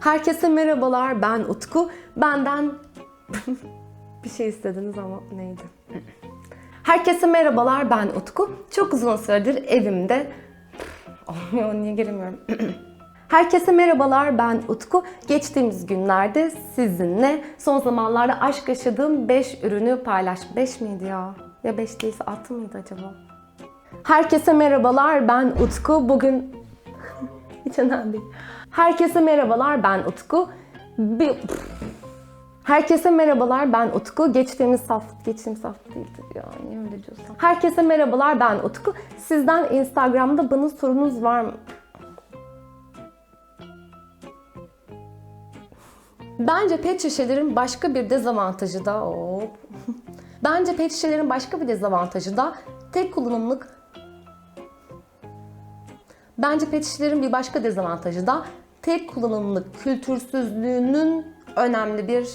Herkese merhabalar, ben Utku. Benden bir şey istediniz ama neydi? Herkese merhabalar, ben Utku. Çok uzun süredir evimde... Olmuyor, niye giremiyorum? Herkese merhabalar, ben Utku. Geçtiğimiz günlerde sizinle son zamanlarda aşk yaşadığım 5 ürünü paylaş... 5 miydi ya? Ya 5 değilse 6 mıydı acaba? Herkese merhabalar, ben Utku. Bugün hiç önemli değil. Herkese merhabalar, ben Utku. Bir... Herkese merhabalar, ben Utku. Geçtiğimiz hafta, geçtiğimiz hafta değildir ya, niye öyle diyorsam. Herkese merhabalar, ben Utku. Sizden Instagram'da bana sorunuz var mı? Bence pet şişelerin başka bir dezavantajı da hop. Bence pet şişelerin başka bir dezavantajı da tek kullanımlık Bence pet şişelerin bir başka dezavantajı da tek kullanımlık kültürsüzlüğünün önemli bir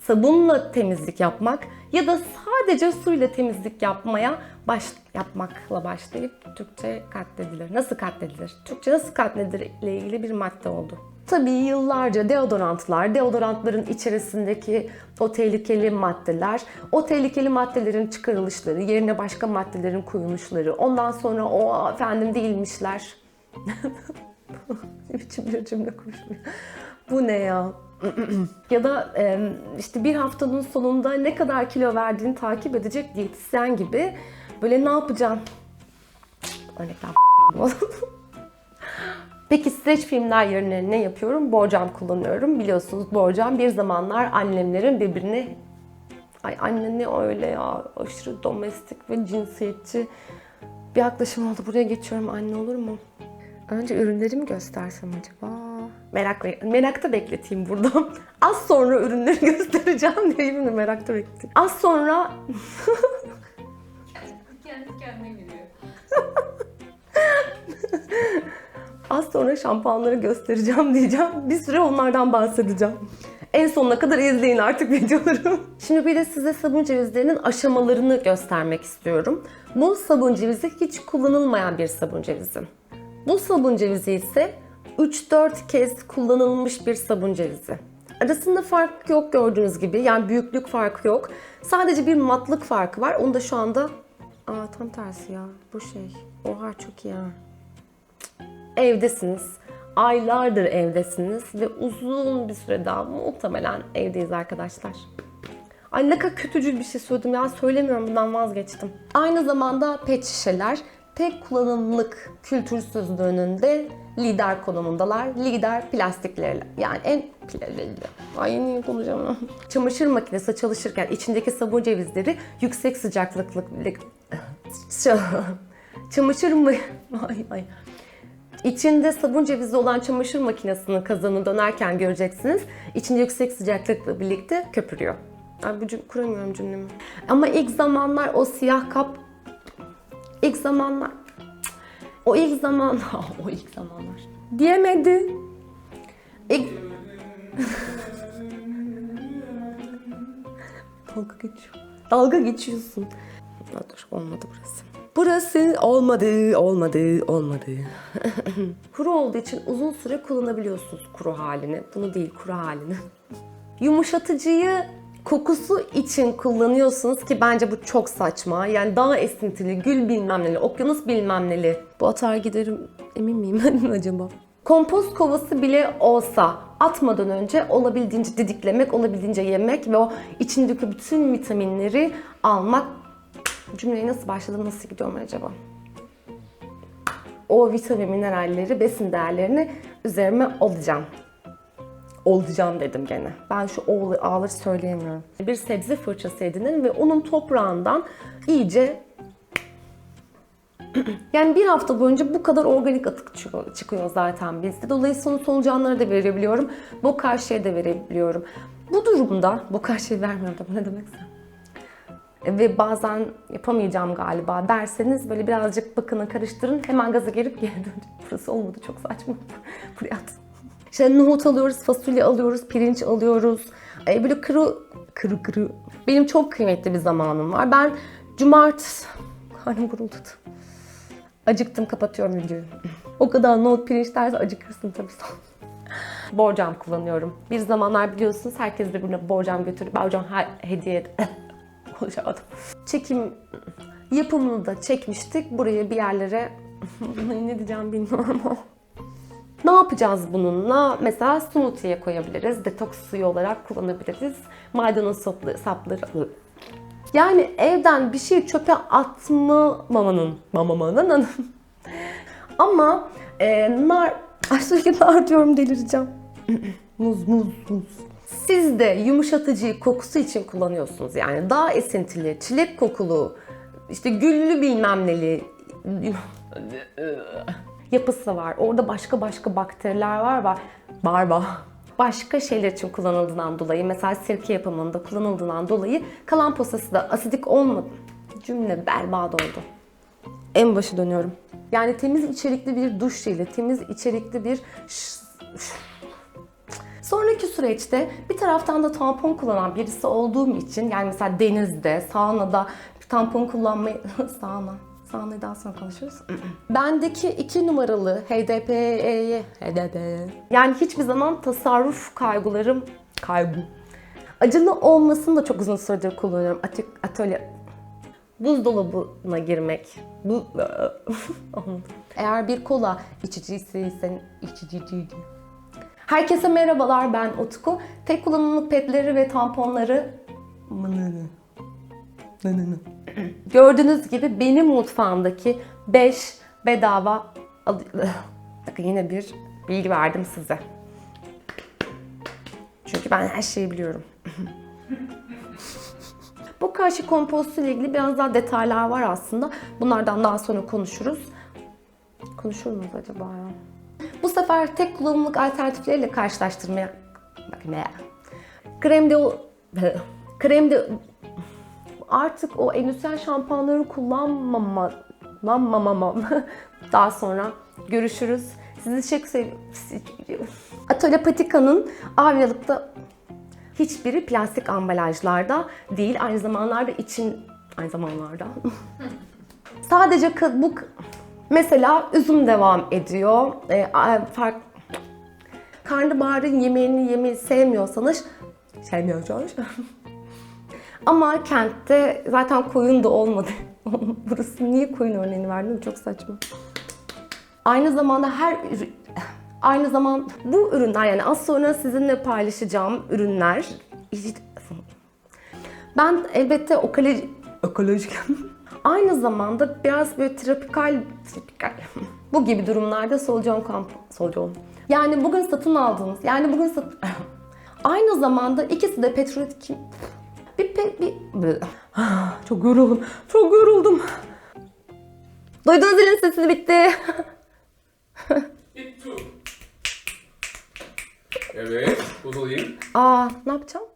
sabunla temizlik yapmak ya da sadece suyla temizlik yapmaya baş yapmakla başlayıp Türkçe katledilir. Nasıl katledilir? Türkçe nasıl katledilir ile ilgili bir madde oldu. Tabii yıllarca deodorantlar, deodorantların içerisindeki o tehlikeli maddeler, o tehlikeli maddelerin çıkarılışları, yerine başka maddelerin koyuluşları, ondan sonra o efendim değilmişler. ne biçim bir cümle konuşmuyor. Bu ne ya? ya da işte bir haftanın sonunda ne kadar kilo verdiğini takip edecek diyetisyen gibi böyle ne yapacağım? Örnekler Peki streç filmler yerine ne yapıyorum? Borcam kullanıyorum. Biliyorsunuz borcam bir zamanlar annemlerin birbirine Ay anne ne öyle ya aşırı domestik ve cinsiyetçi bir yaklaşım oldu. Buraya geçiyorum anne olur mu? Önce ürünlerimi göstersem acaba? Merak merakta bekleteyim burada. Az sonra ürünleri göstereceğim diye mi merakta bekleteyim. Az sonra Kendi kendine gülüyor. az sonra şampuanları göstereceğim diyeceğim. Bir süre onlardan bahsedeceğim. En sonuna kadar izleyin artık videoları. Şimdi bir de size sabun cevizlerinin aşamalarını göstermek istiyorum. Bu sabun cevizi hiç kullanılmayan bir sabun cevizi. Bu sabun cevizi ise 3-4 kez kullanılmış bir sabun cevizi. Arasında fark yok gördüğünüz gibi. Yani büyüklük farkı yok. Sadece bir matlık farkı var. Onu da şu anda... Aa tam tersi ya. Bu şey. Oha çok iyi ha. Evdesiniz. Aylardır evdesiniz ve uzun bir süre daha muhtemelen evdeyiz arkadaşlar. Ay ne kadar kötücül bir şey söyledim ya söylemiyorum bundan vazgeçtim. Aynı zamanda pet şişeler tek kullanımlık kültürsüzlüğünün de lider konumundalar. Lider plastiklerle. Yani en Ay niye konuşamam. Çamaşır makinesi çalışırken içindeki sabun cevizleri yüksek sıcaklıklı çamaşır mı ay ay İçinde sabun cevizi olan çamaşır makinesinin kazanı dönerken göreceksiniz. İçinde yüksek sıcaklıkla birlikte köpürüyor. Ay bu cüm- kuramıyorum cümlemi. Ama ilk zamanlar o siyah kap ilk zamanlar o ilk zaman o ilk zamanlar diyemedi. İlk Dalga geçiyor. Dalga geçiyorsun. Dur olmadı burası. Burası olmadı, olmadı, olmadı. kuru olduğu için uzun süre kullanabiliyorsunuz kuru halini. Bunu değil, kuru halini. Yumuşatıcıyı kokusu için kullanıyorsunuz ki bence bu çok saçma. Yani daha esintili, gül bilmem neli, okyanus bilmem neli. Bu atar giderim emin miyim acaba? Kompost kovası bile olsa atmadan önce olabildiğince didiklemek, olabildiğince yemek ve o içindeki bütün vitaminleri almak. Cümleyi nasıl başladım, nasıl gidiyorum acaba? O vitamin mineralleri, besin değerlerini üzerime alacağım. Olacağım dedim gene. Ben şu oğlu ağları söyleyemiyorum. Bir sebze fırçası edinin ve onun toprağından iyice yani bir hafta boyunca bu kadar organik atık çıkıyor, zaten bizde. Dolayısıyla onun solucanları da verebiliyorum. Bu karşıya da verebiliyorum. Bu durumda, bu karşıya vermiyorum da ne demekse. Ve bazen yapamayacağım galiba derseniz böyle birazcık bakına karıştırın. Hemen gaza gelip geri dönün. Burası olmadı çok saçma. Buraya at. İşte nohut alıyoruz, fasulye alıyoruz, pirinç alıyoruz. E, böyle kuru, kuru kuru. Benim çok kıymetli bir zamanım var. Ben cumartesi... Karnım guruldadı. Acıktım kapatıyorum videoyu. O kadar nohut pirinç derse acıkırsın tabii sonra. Borcam kullanıyorum. Bir zamanlar biliyorsunuz herkes birbirine borcam götürüp borcam he- hediye ed- Konuşamadım. Çekim yapımını da çekmiştik. Buraya bir yerlere ne diyeceğim bilmiyorum ama. Ne yapacağız bununla? Mesela smoothie'ye koyabiliriz. Detoks suyu olarak kullanabiliriz. Maydanoz saplı- sapları. Yani evden bir şey çöpe atmamanın, mamamanın ama e, nar, ay sürekli nar diyorum delireceğim. muz, muz, muz. Siz de yumuşatıcıyı kokusu için kullanıyorsunuz. Yani daha esintili, çilek kokulu, işte güllü bilmem neli yapısı var. Orada başka başka bakteriler var var. Var var. Başka şeyler için kullanıldığından dolayı, mesela sirke yapımında kullanıldığından dolayı kalan posası da asidik olmadı. Cümle berbat oldu. En başa dönüyorum. Yani temiz içerikli bir duş jeli, temiz içerikli bir Sonraki süreçte bir taraftan da tampon kullanan birisi olduğum için yani mesela denizde, saunada tampon kullanmayı... sauna. Saunayı daha sonra konuşuruz. Bendeki iki numaralı HDP'ye... HDP... Yani hiçbir zaman tasarruf kaygılarım... Kaygı. Acılı olmasını da çok uzun süredir kullanıyorum. Atık, atölye... Buzdolabına girmek. Bu... Eğer bir kola içicisiysen... içici Herkese merhabalar ben Utku. Tek kullanımlık pedleri ve tamponları gördüğünüz gibi benim mutfağımdaki 5 bedava Bakın yine bir bilgi verdim size. Çünkü ben her şeyi biliyorum. Bu karşı kompostu ile ilgili biraz daha detaylar var aslında. Bunlardan daha sonra konuşuruz. Konuşur muyuz acaba ya? Sefer tek kullanımlık alternatifleriyle karşılaştırmaya bakın ya. Krem de o krem de artık o endüstriyel şampuanları kullanmama kullanmamam. Daha sonra görüşürüz. Sizi çok seviyorum. Atölye Patika'nın Avyalık'ta hiçbiri plastik ambalajlarda değil. Aynı zamanlarda için aynı zamanlarda Sadece bu mesela üzüm devam ediyor. E, fark karnabaharın yemeğini yemeyi sevmiyorsanız sevmiyorsanız ama kentte zaten koyun da olmadı. Burası niye koyun örneğini verdim? Çok saçma. Aynı zamanda her aynı zaman bu ürünler yani az sonra sizinle paylaşacağım ürünler ben elbette okoloji, ekolojik aynı zamanda biraz böyle tropikal, tropikal bu gibi durumlarda solucan kamp, solucan. Yani bugün satın aldığınız, yani bugün sat aynı zamanda ikisi de petrol kim bir pe, bir çok yoruldum. Çok yoruldum. Duydunuz zilin sesi bitti. Bitti. Evet, buradayım. Aa, ne yapacağım?